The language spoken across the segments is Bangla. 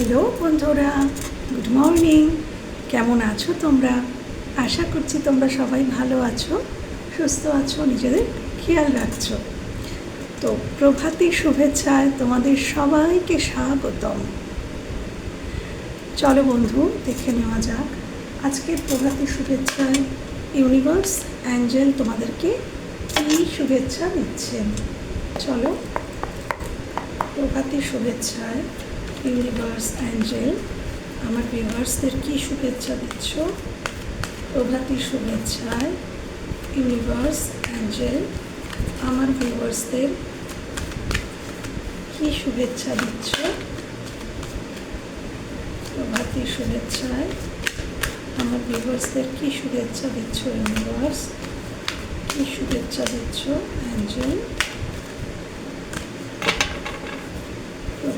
হ্যালো বন্ধুরা, গুড মর্নিং। কেমন আছো তোমরা? আশা করছি তোমরা সবাই ভালো আছো, সুস্থ আছো, নিজেদের খেয়াল রাখছো। তো প্রভাতী শুভেচ্ছায় তোমাদের সবাইকে স্বাগতম। চলো বন্ধু, দেখে নেওয়া যাক। আজকের প্রভাতী শুভেচ্ছায় ইউনিভার্স অ্যাঞ্জেল তোমাদেরকে কী শুভেচ্ছা দিচ্ছেন? চলো প্রভাতী শুভেচ্ছায় ইউনিভার্স অ্যাঞ্জেল, আমার ভিউয়ার্সদের কী শুভেচ্ছা দিচ্ছ? প্রভাতী শুভেচ্ছায়, ইউনিভার্স অ্যাঞ্জেল, আমার ভিউয়ার্সদের কী শুভেচ্ছা দিচ্ছ? প্রভাতী শুভেচ্ছায়, আমার ভিউয়ার্সদের কী শুভেচ্ছা দিচ্ছ, ইউনিভার্স? কী শুভেচ্ছা দিচ্ছ, অ্যাঞ্জেল?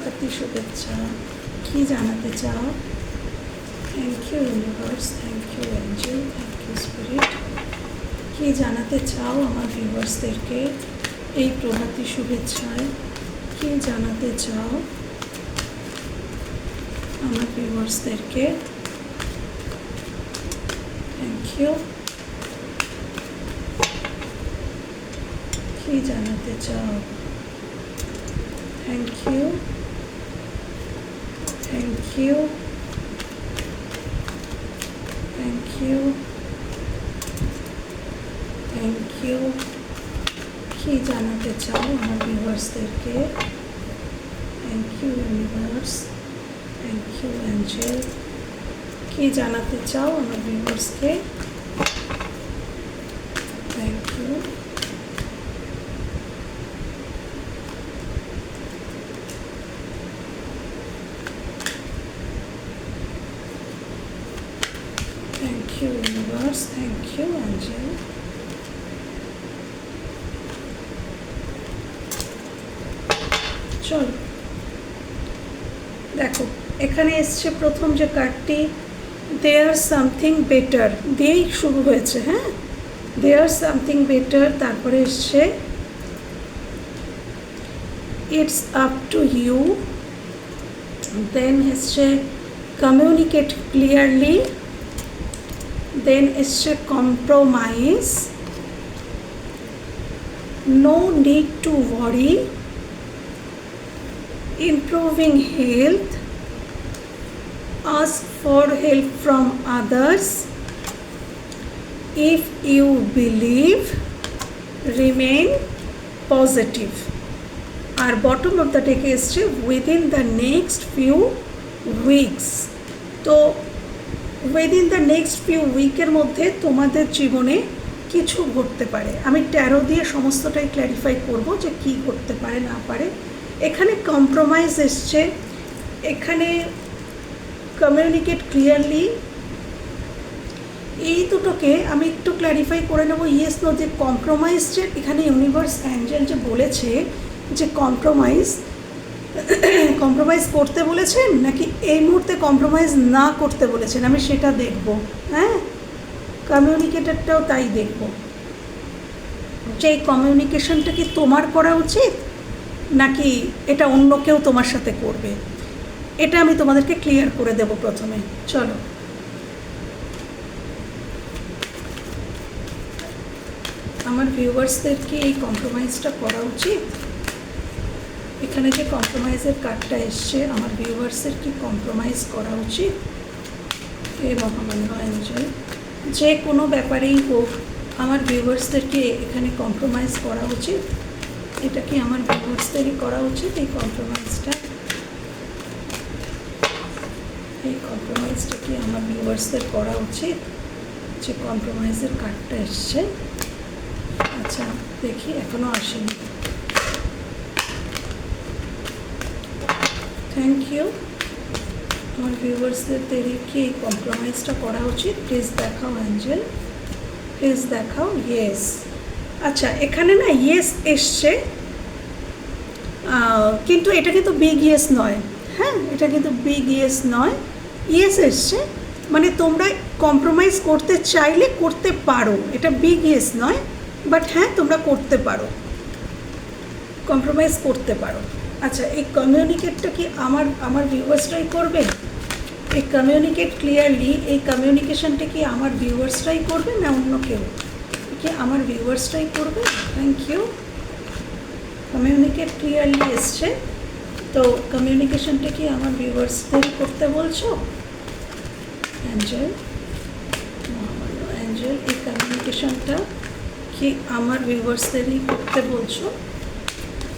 প্রভাতী শুভেচ্ছা কি জানাতে চাও? Thank you universe thank you angel thank you spirit কি জানাতে চাও আমার ভিউয়ার্সদেরকে এই প্রভাতী শুভেচ্ছায় কি জানাতে চাও আমার ভিউয়ার্সদেরকে থ্যাংক ইউ কি জানাতে চাও? Thank you thank you thank you thank you কি জানাতে চাও আমার ভিউয়ার্সদেরকে thank you universe thank you angel কি জানাতে চাও আমার ভিউয়ার্সকে thank you thank you universe thank you angel চল দেখো, এখানে এসছে প্রথম যে কার্ডটি দেয়ার সামথিং বেটার দিয়েই শুরু হয়েছে হ্যাঁ? দেয়ার সামথিং বেটার তারপরে এসছে it's up to you then এসছে কমিউনিকেট ক্লিয়ারলি দেন এসছে compromise no need to worry improving health, ask for help from others. If you believe, remain positive. আর বটম অফ দ্য টেকে এসছে within the next few weeks তো উইদিন দ্য নেক্সট ফিউ উইকের মধ্যে তোমাদের জীবনে কিছু ঘটতে পারে আমি ট্যারো দিয়ে সমস্তটাই ক্ল্যারিফাই করব যে কি ঘটতে পারে না পারে এখানে কম্প্রোমাইজ এসছে। এখানে কমিউনিকেট ক্লিয়ারলি এই দুটোকে আমি একটু ক্ল্যারিফাই করে নেব। ইয়েস নো যে কম্প্রোমাইজ যে এখানে ইউনিভার্স অ্যাঞ্জেল যে বলেছে যে কম্প্রোমাইজ কম্প্রোমাইজ করতে বলেছেন নাকি এই মুহূর্তে কম্প্রোমাইজ না করতে বলেছেন? আমি সেটা দেখব। হ্যাঁ? কমিউনিকেটারটাও তাই দেখব। যে এই কমিউনিকেশনটা কি তোমার করা উচিত? নাকি এটা অন্য কেউ তোমার সাথে করবে? এটা আমি তোমাদেরকে ক্লিয়ার করে দেব প্রথমে। চলো। আমার ভিউয়ার্সদের কি এই কম্প্রোমাইজটা করা উচিত। এখানে যে কম্প্রোমাইজের কার্ডটা এসছে, আমার ভিউয়ার্সের কি কম্প্রোমাইজ করা উচিত? এ মহামান্য অ্যাঞ্জেল যে কোনো ব্যাপারেই হোক, আমার ভিউয়ার্সদেরকে এখানে কম্প্রোমাইজ করা উচিত। এটা কি আমার ভিউয়ার্সদেরই করা উচিত? এই কম্প্রোমাইজটা এই কম্প্রোমাইজটা কি আমার ভিউয়ার্সদের করা উচিত? যে কম্প্রোমাইজের কার্ডটা এসছে। আচ্ছা দেখি এখনও আসেনি। থ্যাংক ইউ আমার ভিউয়ার্সদের দেরি কি এই কম্প্রোমাইজটা করা উচিত? প্লিজ দেখাও অ্যাঞ্জেল প্লিজ দেখাও ইয়েস আচ্ছা এখানে না ইয়েস এসছে। কিন্তু এটা কিন্তু বিগ ইয়েস নয়। হ্যাঁ এটা কিন্তু বিগ ইয়েস নয়। ইয়েস এসছে মানে তোমরা কম্প্রোমাইজ করতে চাইলে করতে পারো। এটা বিগ ইয়েস নয় বাট হ্যাঁ তোমরা করতে পারো। কম্প্রোমাইজ করতে পারো। আচ্ছা এই কমিউনিকেটটা কি আমার আমার ভিউয়ার্সরাই করবে? এই কমিউনিকেট ক্লিয়ারলি এই কমিউনিকেশনটা কি আমার ভিউয়ার্সরাই করবে না অন্য কেউ? কি আমার ভিউয়ার্সরাই করবে। থ্যাংক ইউ কমিউনিকেট ক্লিয়ারলি এসছে। তো কমিউনিকেশনটা কি আমার ভিউয়ার্সদের করতে বলছো? অ্যাঞ্জেল অ্যাঞ্জেল এই কমিউনিকেশনটা কি আমার ভিউয়ার্সদেরই করতে বলছো?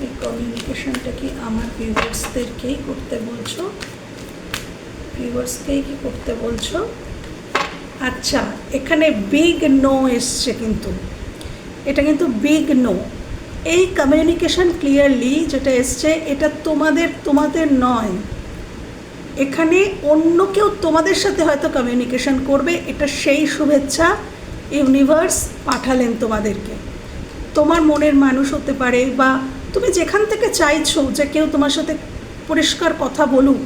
এই কমিউনিকেশনটা কি আমার ভিউয়ার্সদেরকেই করতে বলছো? ভিউয়ার্সকেই কি করতে বলছো? আচ্ছা এখানে বিগ নো এসছে কিন্তু। এটা কিন্তু বিগ নো এই কমিউনিকেশন ক্লিয়ারলি যেটা এসছে, এটা তোমাদের তোমাদের নয়। এখানে অন্য কেউ তোমাদের সাথে হয়তো কমিউনিকেশন করবে, এটা সেই শুভেচ্ছা ইউনিভার্স পাঠালেন তোমাদেরকে। তোমার মনের মানুষ হতে পারে বা তুমি যেখান থেকে চাইছো যে কেউ তোমার সাথে পরিষ্কার কথা বলুক,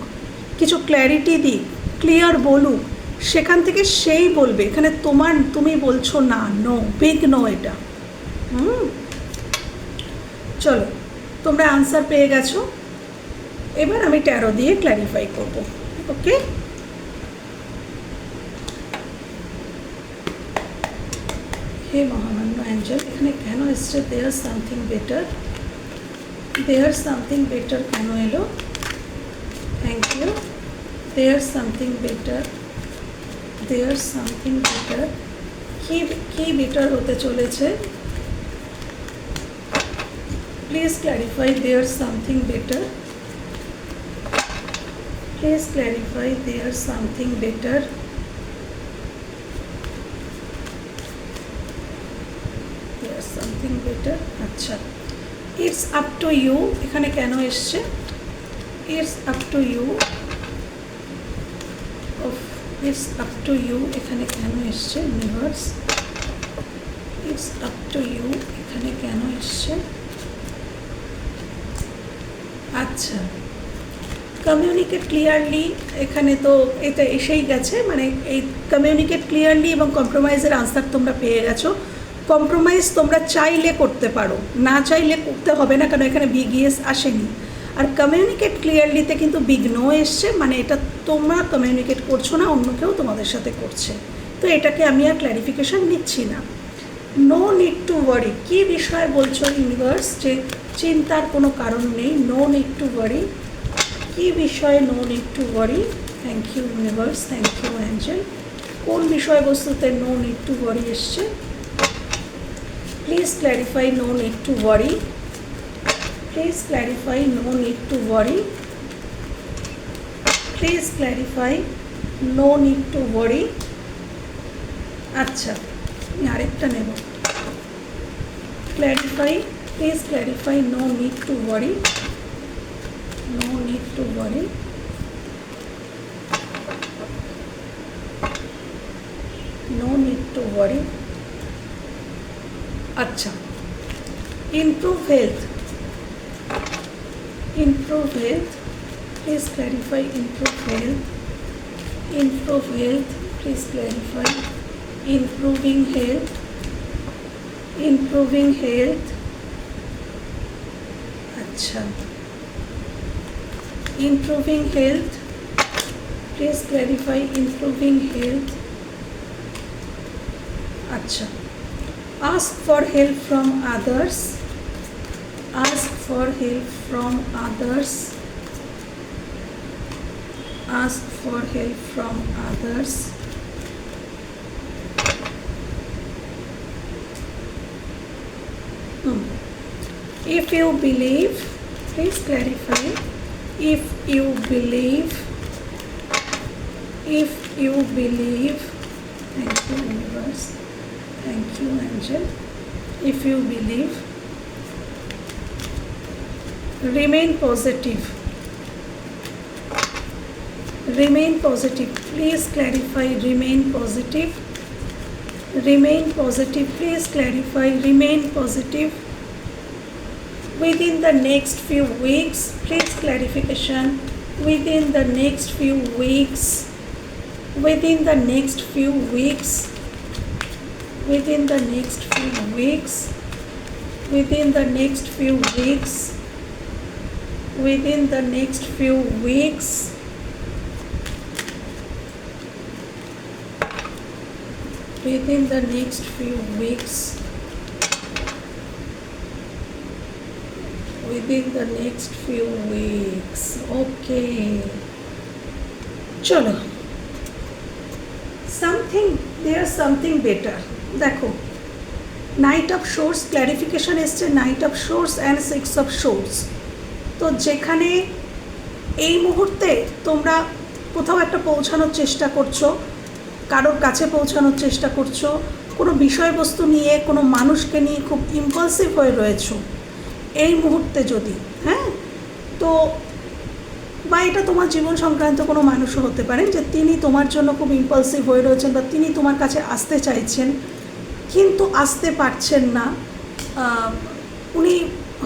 কিছু ক্ল্যারিটি দিক ক্লিয়ার বলুক সেখান থেকে সেই বলবে, এখানে তোমার, তুমি বলছো না নো বিগ নো এটা। হুম? চলো, তোমরা আনসার পেয়ে গেছো। এবার আমি ট্যারো দিয়ে ক্ল্যারিফাই করব ওকে হে মহামান্য অ্যাঞ্জেল এখানে কেন এসছে? There something better there something better কেন এলো? Thank you there something better there something better কি কি বেটার হতে চলেছে। Please clarify there something better please clarify there something better there something better আচ্ছা। ইটস আপ টু ইউ এখানে কেন এসছে? It's up to you it's up to you এখানে কেন এসছে universe it's up to you এখানে কেন এসছে? আচ্ছা কমিউনিকেট ক্লিয়ারলি এখানে তো এটা এসেই গেছে মানে এই কমিউনিকেট ক্লিয়ারলি এবং কম্প্রোমাইজের আনসার তোমরা পেয়ে গেছো। কম্প্রোমাইজ তোমরা চাইলে করতে পারো, না চাইলে করতে হবে না, কারণ এখানে বিগ বিগিএস আসেনি। আর কমিউনিকেট ক্লিয়ারলিতে কিন্তু বিগ নো এসছে মানে এটা তোমরা কমিউনিকেট করছ না, অন্য কেউ তোমাদের সাথে করছে। তো এটাকে আমি আর ক্ল্যারিফিকেশান নিচ্ছি না। নো নিড টু ওয়ারি কী বিষয়ে বলছো ইউনিভার্স যে চিন্তার কোনো কারণ নেই। নো নিড টু ওয়ারি কী বিষয়ে no need to worry thank you universe thank you angel কোন বিষয়বস্তুতে নো নিড টু ওয়ারি এসছে? Please clarify no need to worry please clarify no need to worry please clarify no need to worry আচ্ছা আমি আরেকটা নেব। Clarify please clarify no need to worry no need to worry no need to worry আচ্ছা improve health improve health Please clarify improve health. Improve health. Please clarify. Improving health. Improving health. अच्छा improving health please clarify improving health acha ask for help from others ask for help from others ask for help from others Hmm. if you believe please clarify if you believe if you believe thank you universe Thank you, Angel. If you believe, remain positive. Remain positive. Please clarify. Remain positive. Remain positive. Please clarify. Remain positive. Within the next few weeks, please clarification. Within the next few weeks. Within the next few weeks within the next few weeks within the next few weeks within the next few weeks within the next few weeks. Within the next few weeks. Okay. চলো। সামথিং দেয়ার সামথিং বেটার দেখো নাইট অফ সোর্স ক্ল্যারিফিকেশন এসছে knight of swords and six of swords তো যেখানে এই মুহূর্তে তোমরা কোথাও একটা পৌঁছানোর চেষ্টা করছ কারোর কাছে পৌঁছানোর চেষ্টা করছ, কোনো বিষয়বস্তু নিয়ে কোনো মানুষকে নিয়ে খুব ইম্পালসিভ হয়ে রয়েছো, এই মুহূর্তে যদি হ্যাঁ? তো বা এটা তোমার জীবন সংক্রান্ত কোনো মানুষও হতে পারেন যে তিনি তোমার জন্য খুব ইম্পালসিভ হয়ে রয়েছেন বা তিনি তোমার কাছে আসতে চাইছেন, কিন্তু আসতে পারছেন না উনি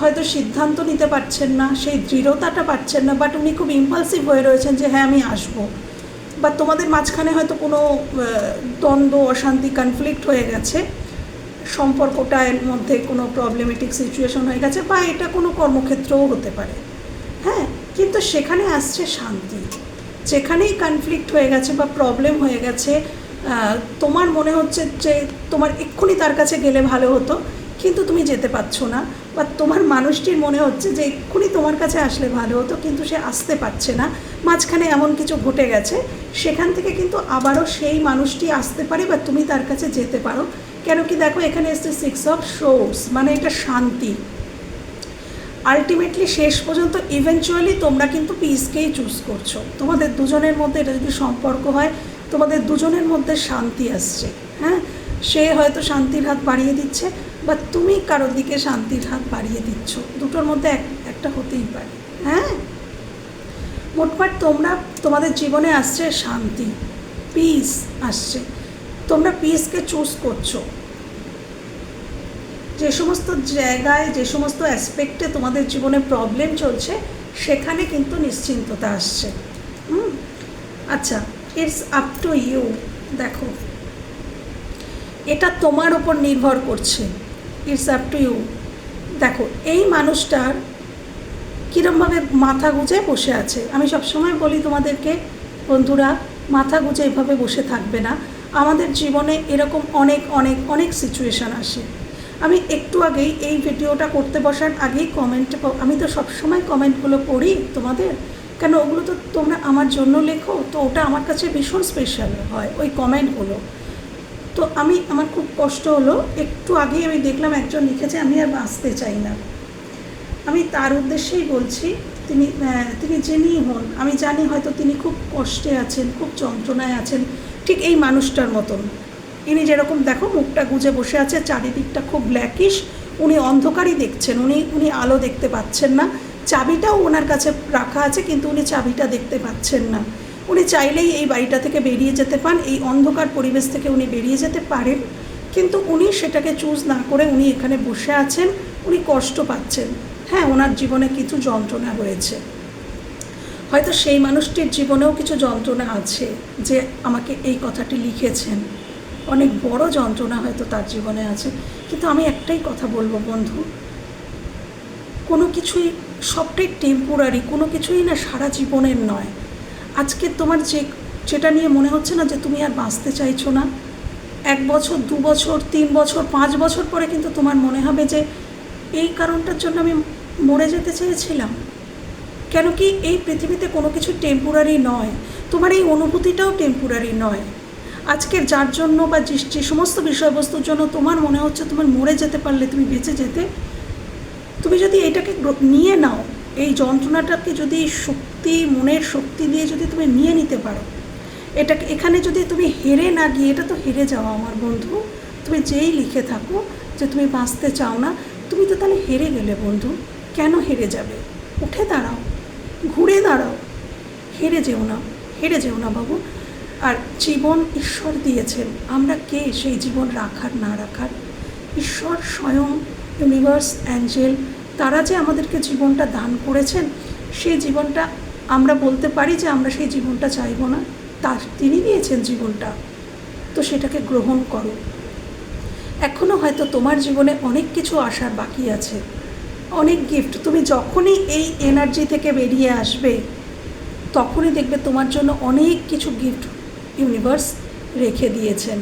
হয়তো সিদ্ধান্ত নিতে পারছেন না, সেই দৃঢ়তাটা পাচ্ছেন না বাট উনি খুব ইম্পালসিভ হয়ে রয়েছেন যে হ্যাঁ আমি আসব। বা তোমাদের মাঝখানে হয়তো কোনো দ্বন্দ্ব, অশান্তি কনফ্লিক্ট হয়ে গেছে, সম্পর্কটা এর মধ্যে কোনো প্রবলেমেটিক সিচুয়েশন হয়ে গেছে বা এটা কোনো কর্মক্ষেত্রও হতে পারে। হ্যাঁ কিন্তু সেখানে আসছে শান্তি। যেখানেই কনফ্লিক্ট হয়ে গেছে বা প্রবলেম হয়ে গেছে তোমার মনে হচ্ছে যে তোমার এক্ষুনি তার কাছে গেলে ভালো হতো। কিন্তু তুমি যেতে পারছ না। বা তোমার মানুষটির মনে হচ্ছে যে এক্ষুনি তোমার কাছে আসলে ভালো হতো, কিন্তু সে আসতে পারছে না। মাঝখানে এমন কিছু ঘটে গেছে, সেখান থেকে কিন্তু আবারও সেই মানুষটি আসতে পারে বা তুমি তার কাছে যেতে পারো। কেন কি দেখো, এখানে এসছে সিক্স অফ শোর্স মানে এটা শান্তি। আলটিমেটলি শেষ পর্যন্ত ইভেনচুয়ালি তোমরা কিন্তু পিসকেই চুজ করছ। তোমাদের দুজনের মধ্যে এটা যদি সম্পর্ক হয়, তোমাদের দুজনের মধ্যে শান্তি আসছে। হ্যাঁ? সে হয়তো শান্তির হাত বাড়িয়ে দিচ্ছে বা তুমি কারোর দিকে শান্তির হাত বাড়িয়ে দিচ্ছ, দুটোর মধ্যে এক, একটা হতেই পারে হ্যাঁ? মোটমাট তোমরা, তোমাদের জীবনে আসছে শান্তি পিস আসছে। তোমরা পিসকে চুজ করছ। যে সমস্ত জায়গায়, যে সমস্ত অ্যাসপেক্টে তোমাদের জীবনে প্রবলেম চলছে, সেখানে কিন্তু নিশ্চিন্ততা আসছে। হুম? আচ্ছা ইটস আপ টু ইউ দেখো। এটা তোমার ওপর নির্ভর করছে। ইটস আপ টু ইউ দেখো, এই মানুষটার কীরমভাবে মাথা গুজে বসে আছে? আমি সবসময় বলি তোমাদেরকে, বন্ধুরা, মাথা গুজে এভাবে বসে থাকবে না। আমাদের জীবনে এরকম অনেক অনেক অনেক সিচুয়েশান আসে। আমি একটু আগেই এই ভিডিওটা করতে বসার আগেই কমেন্ট আমি তো সবসময় কমেন্টগুলো পড়ি তোমাদের। কেন, ওগুলো তো তোমরা আমার জন্য লেখো, তো ওটা আমার কাছে ভীষণ স্পেশাল হয়, ওই কমেন্টগুলো তো আমি, আমার খুব কষ্ট হলো। একটু আগেই আমি দেখলাম একজন লিখেছে, আমি আর বাঁচতে চাই না। আমি তার উদ্দেশ্যেই বলছি, তিনি তিনি যিনিই হন, আমি জানি হয়তো তিনি খুব কষ্টে আছেন, খুব যন্ত্রণায় আছেন, ঠিক এই মানুষটার মতন। ইনি যেরকম, দেখো, মুখটা গুজে বসে আছে, চারিদিকটা খুব ব্ল্যাকিশ উনি অন্ধকারই দেখছেন, উনি উনি আলো দেখতে পাচ্ছেন না। চাবিটাও ওনার কাছে রাখা আছে, কিন্তু উনি চাবিটা দেখতে পাচ্ছেন না। উনি চাইলেই এই বাড়িটা থেকে বেরিয়ে যেতে পান, এই অন্ধকার পরিবেশ থেকে উনি বেরিয়ে যেতে পারেন। কিন্তু উনি সেটাকে চুজ না করে উনি এখানে বসে আছেন, উনি কষ্ট পাচ্ছেন। হ্যাঁ ওনার জীবনে কিছু যন্ত্রণা হয়েছে। হয়তো সেই মানুষটির জীবনেও কিছু যন্ত্রণা আছে যে আমাকে এই কথাটি লিখেছেন। অনেক বড় যন্ত্রণা হয়তো তার জীবনে আছে। কিন্তু আমি একটাই কথা বলব বন্ধু, কোনো কিছুই সবটাই টেম্পোরারি কোনো কিছুই না সারা জীবনের নয়। আজকে তোমার যে যেটা নিয়ে মনে হচ্ছে না যে তুমি আর বাঁচতে চাইছো না? এক বছর, দু বছর, তিন বছর, পাঁচ বছর পরে কিন্তু তোমার মনে হবে যে এই কারণটার জন্য আমি মরে যেতে চেয়েছিলাম। কেন কি এই পৃথিবীতে কোনো কিছু টেম্পোরারি নয়। তোমার এই অনুভূতিটাও টেম্পোরারি নয়। আজকের যার জন্য বা যে সমস্ত বিষয়বস্তুর জন্য তোমার মনে হচ্ছে তোমার মরে যেতে পারলে, তুমি বেঁচে যেতে, তুমি যদি এটাকে নিয়ে নাও এই যন্ত্রণাটাকে যদি শক্তি, মনের শক্তি দিয়ে যদি তুমি নিয়ে নিতে পারো এটাকে এখানে যদি তুমি হেরে না গিয়ে, এটা তো হেরে যাওয়া আমার বন্ধু, তুমি যেই লিখে থাকো যে তুমি বাঁচতে চাও না, তুমি তো তাহলে হেরে গেলে বন্ধু, কেন হেরে যাবে? উঠে দাঁড়াও, ঘুরে দাঁড়াও, হেরে যেও না, হেরে যেও না বাবু। আর জীবন ঈশ্বর দিয়েছেন, আমরা কে সেই জীবন রাখার, না রাখার? ঈশ্বর স্বয়ং ইউনিভার্স অ্যাঞ্জেল তারা যে আমাদেরকে জীবনটা দান করেছেন সেই জীবনটা আমরা বলতে পারি যে আমরা সেই জীবনটা চাইব না। তা তিনি দিয়েছেন জীবনটা। তো সেটাকে গ্রহণ করো। এখনও হয়তো তোমার জীবনে অনেক কিছু আসার বাকি আছে। অনেক গিফট তুমি যখনই এই এনার্জি থেকে বেরিয়ে আসবে, তখনই দেখবে তোমার জন্য অনেক কিছু গিফট ইউনিভার্স রেখে দিয়েছেন।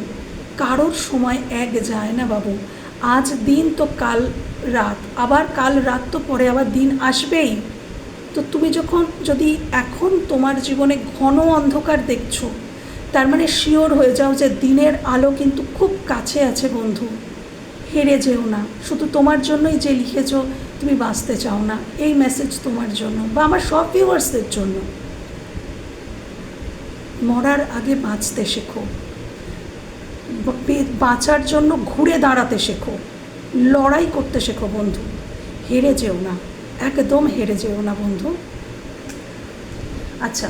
কারোর সময় এক যায় না বাবু। আজ দিন তো কাল রাত, আবার কাল রাত তো পরে, আবার দিন আসবেই। তো তুমি যখন, যদি এখন তোমার জীবনে ঘন অন্ধকার দেখছ, তার মানে শিওর হয়ে যাও যে দিনের আলো কিন্তু খুব কাছে আছে বন্ধু। হেরে যেও না, শুধু তোমার জন্যই যে লিখেছ, তুমি বাঁচতে চাও না। এই মেসেজ তোমার জন্য, বা আমার সব ভিউয়ার্সদের জন্য। মরার আগে বাঁচতে শেখো। বাঁচার জন্য ঘুরে দাঁড়াতে শেখো। লড়াই করতে শেখো বন্ধু। হেরে যেও না। একদম হেরে যেও না বন্ধু। আচ্ছা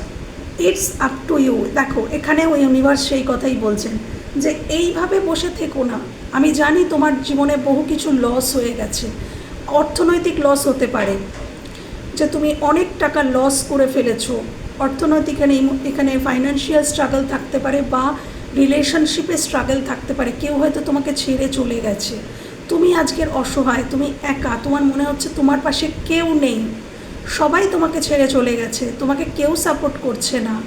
ইটস আপ টু ইউ দেখো এখানেও ইউনিভার্স সেই কথাই বলছেন যে এইভাবে বসে থেকো না। আমি জানি তোমার জীবনে বহু কিছু লস হয়ে গেছে। অর্থনৈতিক লস হতে পারে। যে তুমি অনেক টাকা লস করে ফেলেছো। অর্থনৈতিক এখানে এখানে ফাইন্যান্সিয়াল স্ট্রাগল থাকতে পারে বা রিলেশনশিপে স্ট্রাগল থাকতে পারে। কেউ হয়তো তোমাকে ছেড়ে চলে গেছে। তুমি আজকের অসহায়, তুমি একা, তোমার মনে হচ্ছে তোমার পাশে কেউ নেই। সবাই তোমাকে ছেড়ে চলে গেছে, তোমাকে কেউ সাপোর্ট করছে না,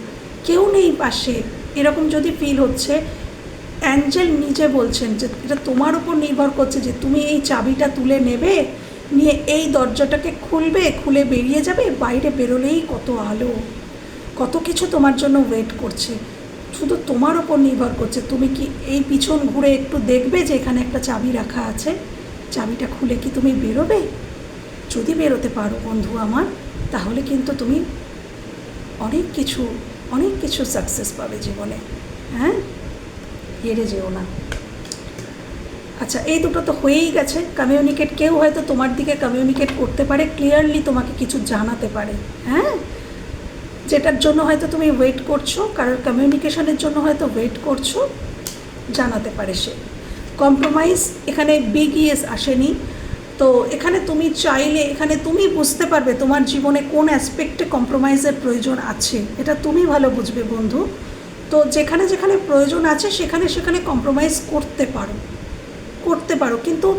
কেউ নেই পাশে। এরকম যদি ফিল হচ্ছে অ্যাঞ্জেল নিজে বলছেন যে, এটা তোমার উপর নির্ভর করছে যে, তুমি এই চাবিটা তুলে নেবে, নিয়ে এই দরজাটাকে খুলবে, খুলে বেরিয়ে যাবে, বাইরে বেরোলেই কত আলো। কত কিছু তোমার জন্য ওয়েট করছে। শুধু তোমার ওপর নির্ভর করছে। তুমি কি এই পিছন ঘুরে একটু দেখবে যে এখানে একটা চাবি রাখা আছে? চাবিটা খুলে কি তুমি বেরোবে? যদি বেরোতে পারো বন্ধু আমার, তাহলে কিন্তু তুমি অনেক কিছু অনেক কিছু সাকসেস পাবে জীবনে। হ্যাঁ? হেরে যেও না। আচ্ছা এই দুটো তো হয়েই গেছে। কমিউনিকেট কেউ হয়তো তোমার দিকে কমিউনিকেট করতে পারে ক্লিয়ারলি তোমাকে কিছু জানাতে পারে। হ্যাঁ? যেটার জন্য হয়তো তুমি ওয়েট করছ কারোর কমিউনিকেশনের জন্য হয়তো ওয়েট করছ, জানাতে পারে সে। কম্প্রোমাইজ এখানে বিগ ইয়েস আসেনি। তো এখানে তুমি চাইলে, এখানে তুমি বুঝতে পারবে তোমার জীবনে কোন অ্যাসপেক্টে কম্প্রোমাইজের প্রয়োজন আছে। এটা তুমি ভালো বুঝবে বন্ধু। তো যেখানে যেখানে প্রয়োজন আছে, সেখানে সেখানে কম্প্রোমাইজ করতে পারো। করতে পারো, কিন্তু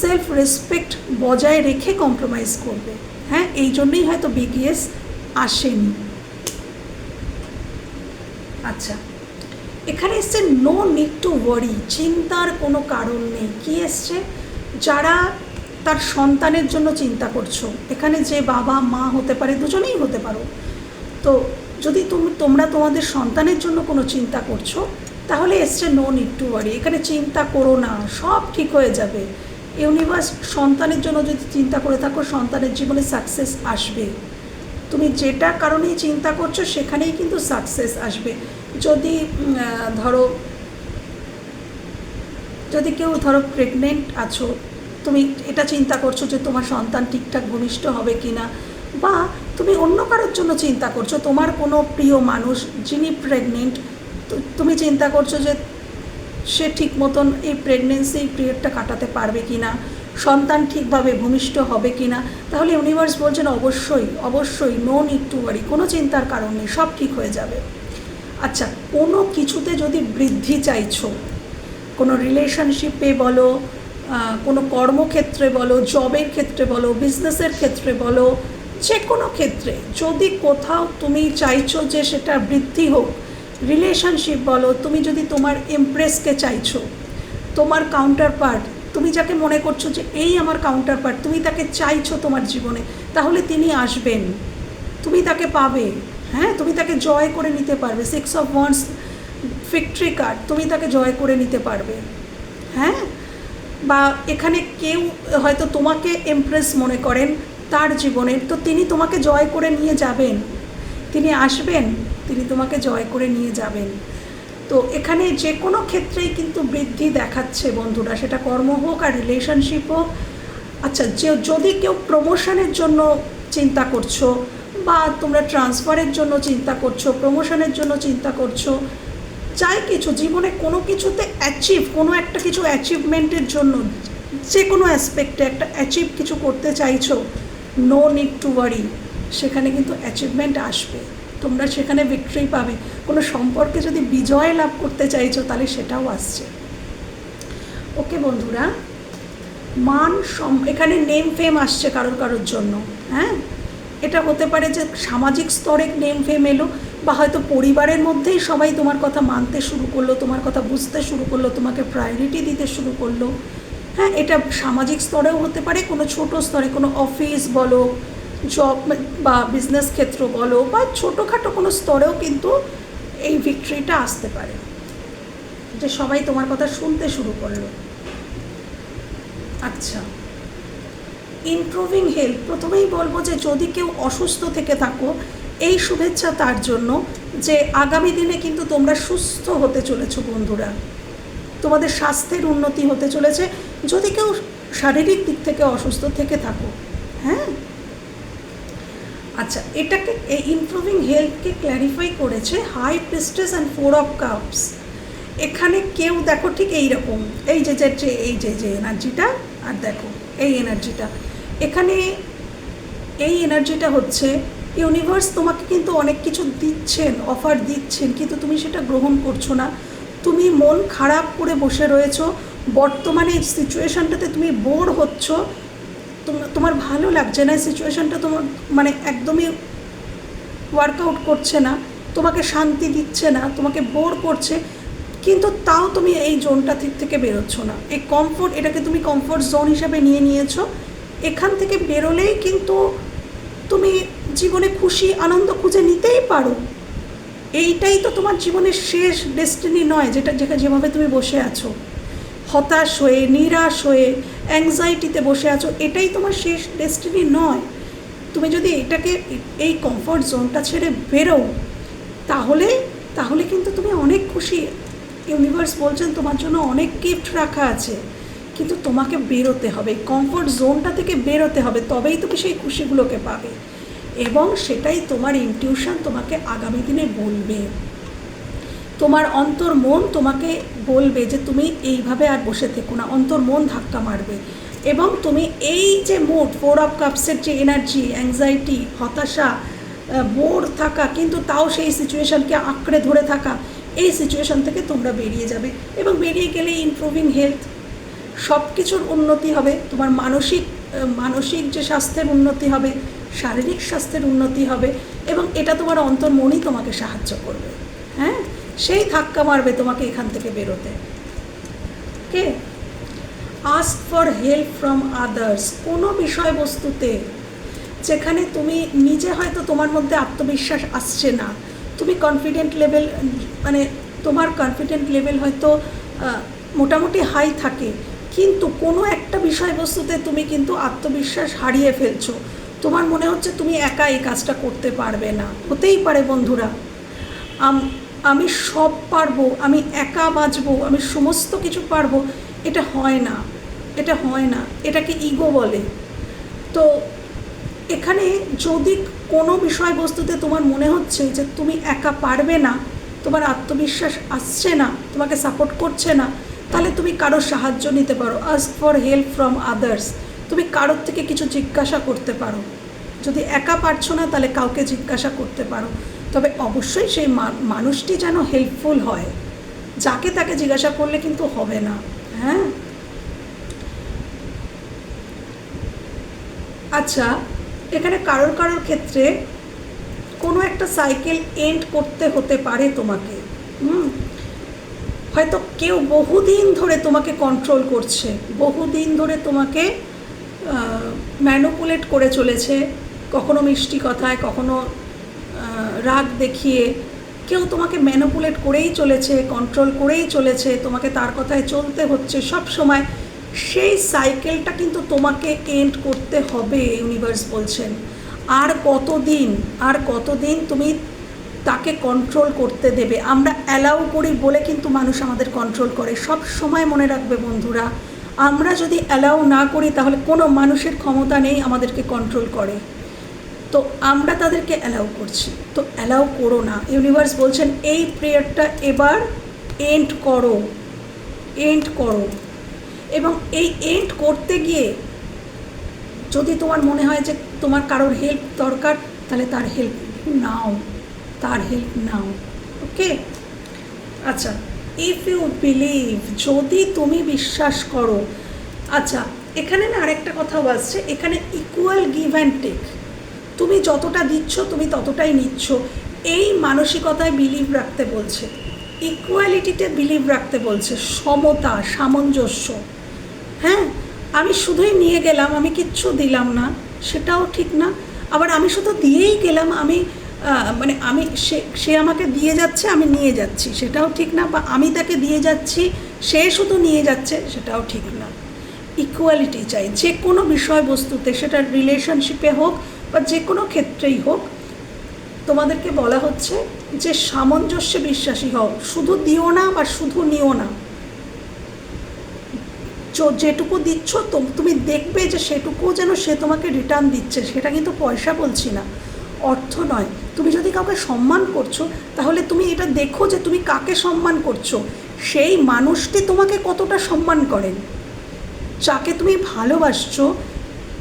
সেলফ রেসপেক্ট বজায় রেখে কম্প্রোমাইজ করবে। হ্যাঁ এই জন্যই হয়তো বিগিএস আসেনি। আচ্ছা। এখানে এসছে নো নিড টু ওয়ারি চিন্তার কোনো কারণ নেই। কি এসছে? যারা তার সন্তানের জন্য চিন্তা করছ, এখানে যে বাবা, মা হতে পারে, দুজনেই হতে পারো। তো যদি তুমি, তোমরা তোমাদের সন্তানের জন্য কোনো চিন্তা করছ, তাহলে এসছে নো নিড টু ওয়ারি এখানে চিন্তা করো না, সব ঠিক হয়ে যাবে। ইউনিভার্স, সন্তানের জন্য যদি চিন্তা করে থাকো, সন্তানের জীবনে সাকসেস আসবে। তুমি যেটা কারণেই চিন্তা করছ, সেখানেই কিন্তু সাকসেস আসবে। যদি ধরো, যদি কেউ ধরো প্রেগনেন্ট আছো, তুমি এটা চিন্তা করছ যে তোমার সন্তান ঠিকঠাক ভূমিষ্ঠ হবে কি না বা তুমি অন্য কারোর জন্য চিন্তা করছ, তোমার কোনো প্রিয় মানুষ যিনি প্রেগনেন্ট তুমি চিন্তা করছ যে সে ঠিক মতন এই প্রেগনেন্সি পিরিয়ডটা কাটাতে পারবে কি না সন্তান ঠিকভাবে ভূমিষ্ঠ হবে কি না তাহলে ইউনিভার্স বলছেন অবশ্যই অবশ্যই নো নিড টু ওয়ারি কোনো চিন্তার কারণ নেই, সব ঠিক হয়ে যাবে। আচ্ছা কোনো কিছুতে যদি বৃদ্ধি চাইছো, কোনো রিলেশনশিপে বলো কোনো কর্মক্ষেত্রে বলো জবের ক্ষেত্রে বলো বিজনেসের ক্ষেত্রে বলো যে কোনো ক্ষেত্রে, যদি কোথাও তুমি চাইছো যে সেটা বৃদ্ধি হোক রিলেশনশিপ বলো, তুমি যদি তোমার এমপ্রেসকে চাইছো, তোমার কাউন্টার পার্ট তুমি যাকে মনে করছ যে এই আমার কাউন্টার পার্ট তুমি তাকে চাইছো তোমার জীবনে, তাহলে তিনি আসবেন। তুমি তাকে পাবে হ্যাঁ? তুমি তাকে জয় করে নিতে পারবে। Six of wands victory card তুমি তাকে জয় করে নিতে পারবে হ্যাঁ? বা এখানে কেউ হয়তো তোমাকে এমপ্রেস মনে করেন তার জীবনের তো তিনি তোমাকে জয় করে নিয়ে যাবেন। তিনি আসবেন, তিনি তোমাকে জয় করে নিয়ে যাবেন। তো এখানে যে কোনো ক্ষেত্রেই কিন্তু বৃদ্ধি দেখাচ্ছে বন্ধুরা, সেটা কর্ম হোক আর রিলেশনশিপ হোক। আচ্ছা যে যদি কেউ প্রমোশনের জন্য চিন্তা করছ বা তোমরা ট্রান্সফারের জন্য চিন্তা করছ প্রমোশনের জন্য চিন্তা করছ, চাই কিছু জীবনে কোনো কিছুতে অ্যাচিভ কোনো একটা কিছু অ্যাচিভমেন্টের জন্য, যে কোনো অ্যাসপেক্টে একটা অ্যাচিভ কিছু করতে চাইছো নো নিড টু ওয়ারি সেখানে কিন্তু অ্যাচিভমেন্ট আসবে। তোমরা সেখানে ভিক্টরি পাবে। কোনো সম্পর্কে যদি বিজয় লাভ করতে চাইছো, তাহলে সেটাও আসছে। ওকে বন্ধুরা, মান সম, এখানে নেম ফেম আসছে কারোর কারোর জন্য হ্যাঁ? এটা হতে পারে যে সামাজিক স্তরে নেম ফেম এলো, বা হয়তো পরিবারের মধ্যেই সবাই তোমার কথা মানতে শুরু করল, তোমার কথা বুঝতে শুরু করল, তোমাকে প্রায়োরিটি দিতে শুরু করল। হ্যাঁ এটা সামাজিক স্তরেও হতে পারে, কোনো ছোট স্তরে, কোনো অফিস বলো জব বা বিজনেস ক্ষেত্র বলো বা ছোটোখাটো কোনো স্তরেও কিন্তু এই ভিক্টরিটা আসতে পারে। যে সবাই তোমার কথা শুনতে শুরু করল। আচ্ছা। ইমপ্রুভিং হেলথ প্রথমেই বলব যে যদি কেউ অসুস্থ থেকে থাকো, এই শুভেচ্ছা তার জন্য যে আগামী দিনে কিন্তু তোমরা সুস্থ হতে চলেছো বন্ধুরা। তোমাদের স্বাস্থ্যের উন্নতি হতে চলেছে। যদি কেউ শারীরিক দিক থেকে অসুস্থ থেকে থাকো হ্যাঁ? আচ্ছা এটাকে এই ইমপ্রুভিং হেলথকে ক্ল্যারিফাই করেছে high priestess and four of cups এখানে কেউ, দেখো ঠিক এই রকম এই যে যে, যে- এই যে যে এনার্জিটা, আর দেখো, এই এনার্জিটা। এখানে এই এনার্জিটা হচ্ছে, ইউনিভার্স তোমাকে কিন্তু অনেক কিছু দিচ্ছেন অফার দিচ্ছেন, কিন্তু তুমি সেটা গ্রহণ করছ না। তুমি মন খারাপ করে বসে রয়েছো, বর্তমানে সিচুয়েশানটাতে তুমি বোর হচ্ছ তোমার ভালো লাগছে না সিচুয়েশানটা তোমার মানে একদমই ওয়ার্কআউট করছে না, তোমাকে শান্তি দিচ্ছে না, তোমাকে বোর করছে, কিন্তু তাও তুমি এই জোনটা থেকে বেরোচ্ছ না। এই কমফোর্ট এটাকে তুমি কমফোর্ট জোন হিসাবে নিয়ে নিয়েছো। এখান থেকে বেরোলেই কিন্তু তুমি জীবনে খুশি, আনন্দ খুঁজে নিতেই পারো। এইটাই তো তোমার জীবনের শেষ ডেস্টিনি নয়, যেটা যেটা যেভাবে তুমি বসে আছো। হতাশ হয়ে, নিরাশ হয়ে অ্যাংজাইটিতে বসে আছো, এটাই তোমার শেষ ডেস্টিনি নয়। তুমি যদি এটাকে, এই কমফর্ট জোনটা ছেড়ে বেরো তাহলে তাহলে কিন্তু তুমি অনেক খুশি। ইউনিভার্স বলছেন তোমার জন্য অনেক গিফট রাখা আছে, কিন্তু তোমাকে বেরোতে হবে। কমফর্ট জোনটা থেকে বেরোতে হবে, তবেই তুমি সেই খুশিগুলোকে পাবে। এবং সেটাই তোমার ইনটিউশন তোমাকে আগামী দিনে বলবে। তোমার অন্তর মন তোমাকে বলবে যে তুমি এইভাবে আর বসে থেকো না, অন্তর মন ধাক্কা মারবে। এবং তুমি এই যে মুড ফোর অফ কাপসের যে এনার্জি অ্যাংজাইটি হতাশা বোর থাকা, কিন্তু তাও সেই সিচুয়েশানকে আঁকড়ে ধরে থাকা, এই সিচুয়েশান থেকে তোমরা বেরিয়ে যাবে। এবং বেরিয়ে গেলে ইমপ্রুভিং হেলথ সব কিছুর উন্নতি হবে, তোমার মানসিক মানসিক যে স্বাস্থ্যের উন্নতি হবে, শারীরিক স্বাস্থ্যের উন্নতি হবে, এবং এটা তোমার অন্তর্মনই তোমাকে সাহায্য করবে। হ্যাঁ? সেই ধাক্কা মারবে তোমাকে এখান থেকে বেরোতে। কে? Ask for help from others কোনো বিষয়বস্তুতে যেখানে তুমি নিজে হয়তো তোমার মধ্যে আত্মবিশ্বাস আসছে না। তুমি কনফিডেন্ট লেভেল মানে তোমার কনফিডেন্ট লেভেল হয়তো মোটামুটি হাই থাকে। কিন্তু কোনো একটা বিষয়বস্তুতে তুমি কিন্তু আত্মবিশ্বাস হারিয়ে ফেলছো। তোমার মনে হচ্ছে তুমি একা এই কাজটা করতে পারবে না। হতেই পারে বন্ধুরা। আম- সব পারব, আমি একা বাঁচবো, আমি সমস্ত কিছু পারব, এটা হয় না, এটা হয় না, এটাকে ইগো বলে। তো এখানে যদি কোনো বিষয়বস্তুতে তোমার মনে হচ্ছে যে তুমি একা পারবে না, তোমার আত্মবিশ্বাস আসছে না, তোমাকে সাপোর্ট করছে না, তাহলে তুমি কারোর সাহায্য নিতে পারো। Ask for help from others তুমি কারোর থেকে কিছু জিজ্ঞাসা করতে পারো। যদি একা পারছ না, তাহলে কাউকে জিজ্ঞাসা করতে পারো। তবে অবশ্যই সেই মানুষটি যেন হেল্পফুল হয়। যাকে তাকে জিজ্ঞাসা করলে কিন্তু হবে না হ্যাঁ? আচ্ছা এখানে কারোর কারোর ক্ষেত্রে কোনো একটা সাইকেল এন্ড করতে হতে পারে তোমাকে, হুম? হয়তো কেউ বহুদিন ধরে তোমাকে কন্ট্রোল করছে, বহুদিন ধরে তোমাকে ম্যানুপুলেট করে চলেছে, কখনো মিষ্টি কথায়, কখনো রাগ দেখিয়ে কেউ তোমাকে ম্যানুপুলেট করেই চলেছে কন্ট্রোল করেই চলেছে, তোমাকে তার কথায় চলতে হচ্ছে, সব সময় সেই সাইকেলটা কিন্তু তোমাকে এন্ড করতে হবে ইউনিভার্স বলছেন। আর কতদিন আর কতদিন তুমি তাকে কন্ট্রোল করতে দেবে? আমরা অ্যালাউ করি বলে কিন্তু মানুষ আমাদের কন্ট্রোল করে, সব সময় মনে রাখবে বন্ধুরা। আমরা যদি অ্যালাউ না করি তাহলে কোনো মানুষের ক্ষমতা নেই আমাদেরকে কন্ট্রোল করে। তো আমরা তাদেরকে অ্যালাউ করছি। তো অ্যালাউ করো না। ইউনিভার্স বলছেন, এই প্রেয়ারটা এবার এন্ড করো। এন্ড করো। এবং এই এন্ড করতে গিয়ে যদি তোমার মনে হয় যে তোমার কারোর হেল্প দরকার, তাহলে তার হেল্প নাও। তার হেল্প নাও। ওকে? আচ্ছা ইফ ইউ বিলিভ যদি তুমি বিশ্বাস করো। আচ্ছা এখানে না আরেকটা কথাও আসছে। এখানে ইকুয়াল গিভ অ্যান্ড টেক তুমি যতটা দিচ্ছ, তুমি ততটাই নিচ্ছ। এই মানসিকতায় বিলিভ রাখতে বলছে। ইকুয়ালিটিতে বিলিভ রাখতে বলছে। সমতা, সামঞ্জস্য। হ্যাঁ আমি শুধুই নিয়ে গেলাম, আমি কিচ্ছু দিলাম না, সেটাও ঠিক না। আবার আমি শুধু দিয়েই গেলাম, আমি মানে আমি, সে সে আমাকে দিয়ে যাচ্ছে, আমি নিয়ে যাচ্ছি। সেটাও ঠিক না, বা আমি তাকে দিয়ে যাচ্ছি, সে শুধু নিয়ে যাচ্ছে, সেটাও ঠিক না। ইকুয়ালিটি চাই। যে কোনো বিষয়বস্তুতে সেটা রিলেশনশিপে হোক বা যে কোনো ক্ষেত্রেই হোক, তোমাদেরকে বলা হচ্ছে যে সামঞ্জস্যে বিশ্বাসী হও, শুধু দিও না বা শুধু নিও না। যেটুকু দিচ্ছ তুমি দেখবে যে সেটুকু যেন সে তোমাকে রিটার্ন দিচ্ছে, সেটা কিন্তু পয়সা বলছি না, অর্থ নয়। তুমি যদি কাউকে সম্মান করছ, তাহলে তুমি এটা দেখো যে তুমি কাকে সম্মান করছ। সেই মানুষটি তোমাকে কতটা সম্মান করেন, যাকে তুমি ভালোবাসছো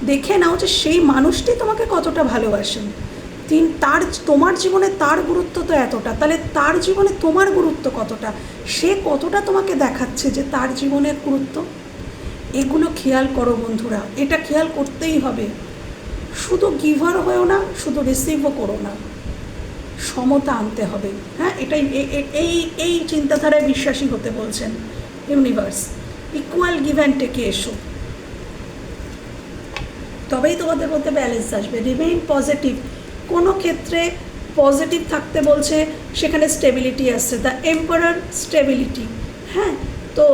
দেখে নাও যে সেই মানুষটি তোমাকে কতটা ভালোবাসেন তিন, তার তোমার জীবনে তার গুরুত্ব তো এতটা। তাহলে তার জীবনে তোমার গুরুত্ব কতটা? সে কতটা তোমাকে দেখাচ্ছে যে তার জীবনের গুরুত্ব? এগুলো খেয়াল করো বন্ধুরা। এটা খেয়াল করতেই হবে। শুধু গিভার হয়েও না, শুধু রিসিভও করো না। সমতা আনতে হবে। হ্যাঁ এটাই এই এই চিন্তাধারায় বিশ্বাসী হতে বলছেন ইউনিভার্স। ইকুয়াল গিভ অ্যান্ড টেকে এসো। তবেই তোমাদের মধ্যে ব্যালেন্স আসবে। রিমেইন পজিটিভ কোনো ক্ষেত্রে পজিটিভ থাকতে বলছে, সেখানে স্টেবিলিটি আসছে। দ্য এম্পারার স্টেবিলিটি হ্যাঁ? তো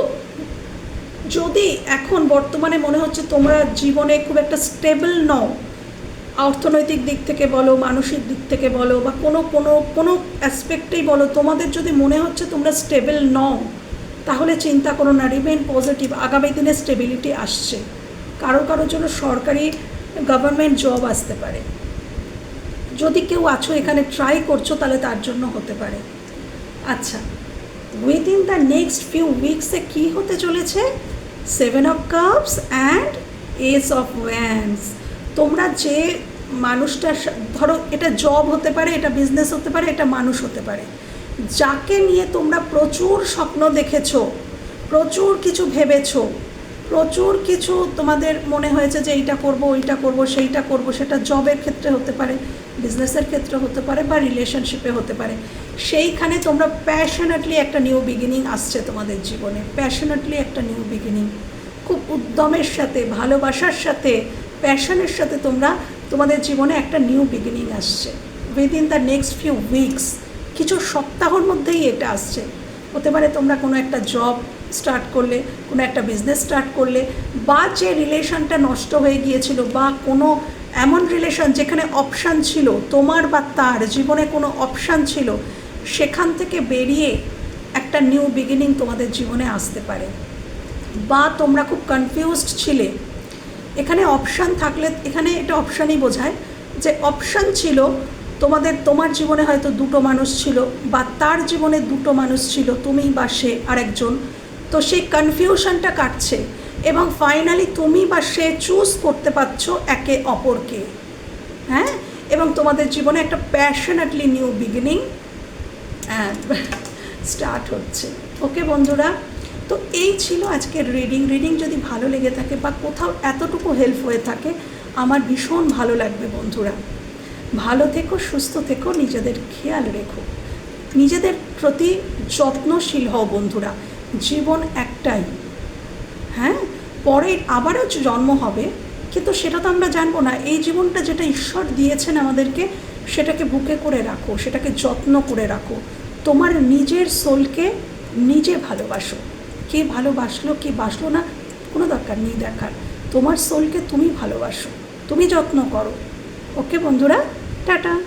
যদি এখন বর্তমানে মনে হচ্ছে তোমরা জীবনে খুব একটা স্টেবল নও, অর্থনৈতিক দিক থেকে বলো, মানসিক দিক থেকে বলো, বা কোনো কোনো কোনো অ্যাসপেক্টেই বলো, তোমাদের যদি মনে হচ্ছে তোমরা স্টেবল নও, তাহলে চিন্তা করো না রিমেন পজিটিভ আগামী দিনে স্টেবিলিটি আসছে। কারও কারোর জন্য সরকারি গভর্নমেন্ট জব আসতে পারে। যদি কেউ আছো, এখানে ট্রাই করছ, তাহলে তার জন্য হতে পারে। আচ্ছা উইদিন দ্য নেক্সট ফিউ উইকসে কী হতে চলেছে? Seven of cups and ace of wands তোমরা যে মানুষটার ধরো, এটা জব হতে পারে, এটা বিজনেস হতে পারে, এটা মানুষ হতে পারে। যাকে নিয়ে তোমরা প্রচুর স্বপ্ন দেখেছ, প্রচুর কিছু ভেবেছো প্রচুর কিছু তোমাদের মনে হয়েছে যে এইটা করব, ওইটা করব, সেইটা করব, সেটা জবের ক্ষেত্রে হতে পারে বিজনেসের ক্ষেত্রে হতে পারে বা রিলেশনশিপে হতে পারে। সেইখানে তোমরা প্যাশনেটলি একটা নিউ বিগিনিং আসছে তোমাদের জীবনে। প্যাশনেটলি একটা নিউ বিগিনিং খুব উদ্যমের সাথে, ভালোবাসার সাথে প্যাশনের সাথে তোমরা তোমাদের জীবনে একটা নিউ বিগিনিং আসছে। Within the next few weeks কিছু সপ্তাহর মধ্যেই এটা আসছে। হতে পারে তোমরা কোনো একটা জব স্টার্ট করলে, কোনো একটা বিজনেস স্টার্ট করলে, বা যে রিলেশনটা নষ্ট হয়ে গিয়েছিল, বা কোনো এমন রিলেশন যেখানে অপশান ছিল, তোমার বা তার জীবনে কোনো অপশান ছিল, সেখান থেকে বেরিয়ে একটা নিউ বিগিনিং তোমাদের জীবনে আসতে পারে। বা তোমরা খুব কনফিউজড ছিলে। এখানে অপশান থাকলে, এখানে এটা অপশানই বোঝায় যে অপশান ছিল তোমাদের, তোমার জীবনে হয়তো দুটো মানুষ ছিল, বা তার জীবনে দুটো মানুষ ছিল, তুমি বা সে আরেকজন। তো সেই কনফিউশনটা কাটছে এবং ফাইনালি তুমি বা সে চুজ করতে পারছ একে অপরকে হ্যাঁ? এবং তোমাদের জীবনে একটা প্যাশনেটলি নিউ বিগিনিং স্টার্ট হচ্ছে। ওকে বন্ধুরা? তো এই ছিল আজকের রিডিং রিডিং যদি ভালো লেগে থাকে বা কোথাও এতটুকু হেল্প হয়ে থাকে, আমার ভীষণ ভালো লাগবে বন্ধুরা। ভালো থেকো, সুস্থ থেকো, নিজেদের খেয়াল রেখো। নিজেদের প্রতি যত্নশীল হও বন্ধুরা। জীবন একটাই। হ্যাঁ? পরে আবারও জন্ম হবে, কিন্তু সেটা তো আমরা জানব না। এই জীবনটা যেটা ঈশ্বর দিয়েছেন আমাদেরকে, সেটাকে বুকে করে রাখো, সেটাকে যত্ন করে রাখো। তোমার নিজের সোলকে নিজে ভালোবাসো। কে ভালোবাসলো, কে বাসলো না, কোনো দরকার নেই দেখার। তোমার সোলকে তুমি ভালোবাসো। তুমি যত্ন করো। ওকে বন্ধুরা, টাটা।